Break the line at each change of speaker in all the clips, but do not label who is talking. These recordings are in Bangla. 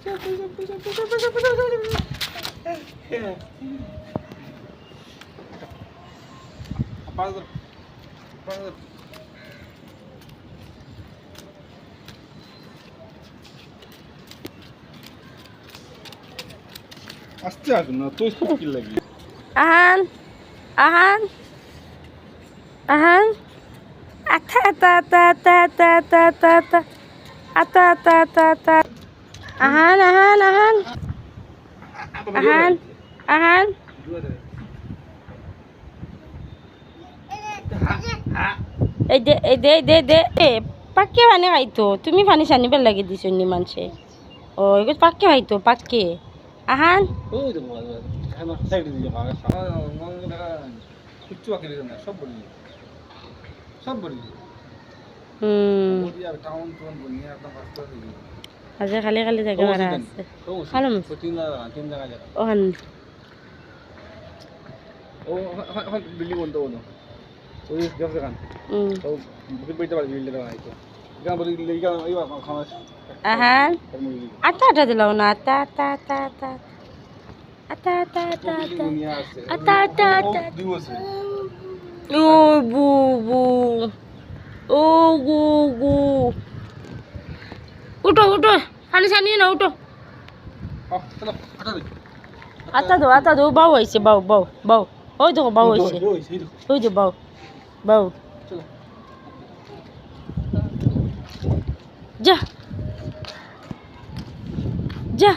পাঁচ হাজার পাঁচ হাজার আসতে আসুন না তুই কি লাগি
আহান আহান আহান আতা আতা আতা আতা আতা আতা আতা আতা আতা আতা আতা আহান আহান আহান আহান আহান এই দে এই দে এই দে দে এ পাক্কে পানি খাইতো তুমি পানি চানি বেল লাগি দিছ নি মানুষে ও এগুলো পাক্কে খাইতো পাক্কে আহান হুম আজ খালি খালি জায়গা মারা আছে
যাবে
ওখান
বিল্ডিং বন্ধ বন্ধ ওই খান
হুম
তো বুকিং পেতে পারবি বিল্ডিং বানাইতো এখানে বলি এইখানে এই খাওয়া
আহান আটা আটা দিলাও না আটা আটা আটা আটা আটা
নিয়ে আসছে
আটা আটা আটা
দিবসে
ও বু বু ও গু গু উঠো উঠো। খালি ছানিয়ে না উঠো।
হাঁটা দে
আটা দো বাউ হয়েছে বাউ বাউ বাউ। ওই দেখো, বাউ হয়েছে
ওই
যে বাউ বাউ। যা। যা।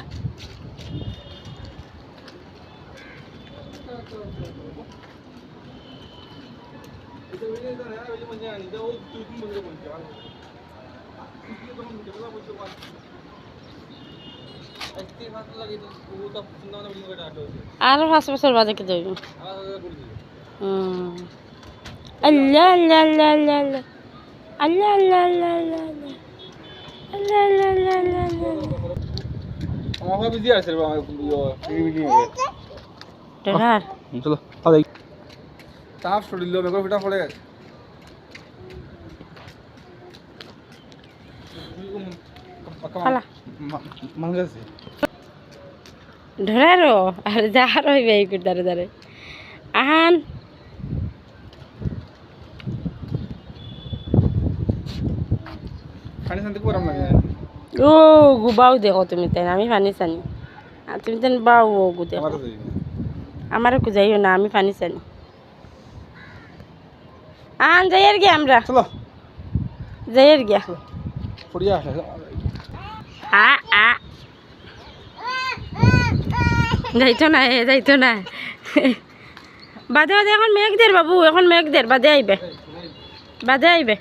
আর পাঁচ বছর বাদে কে হুম আল্লাহ আল্লাহ আল্লাহ আল্লাহ আল্লাহ আল্লাহ আল্লাহ আল্লাহ আল্লাহ আল্লাহ আল্লাহ আল্লাহ আল্লাহ আল্লাহ
আমার দিয়ে আছে চলো মেঘর ফিটা পড়ে গেছে
পালা।
মানুষ আছে
ধরারো আর যাহার হইবে এই দাঁড়ে দাঁড়ে আহান ও গু বাউ দেখো তুমি তাই আমি পানি চানি তুমি তেন বাউ ও গু দেখো আমারও যাইও না আমি পানি চানি আহান যাইয়ের গিয়া আমরা
চলো
যাইয়ের গিয়া
পড়িয়া আসে।
আ আ। যাইতো না, এ যাইতো না। বাদে বাদে, এখন মেঘ দের বাবু, এখন মেঘ দের বাদে আইবে। বাদে আইবে।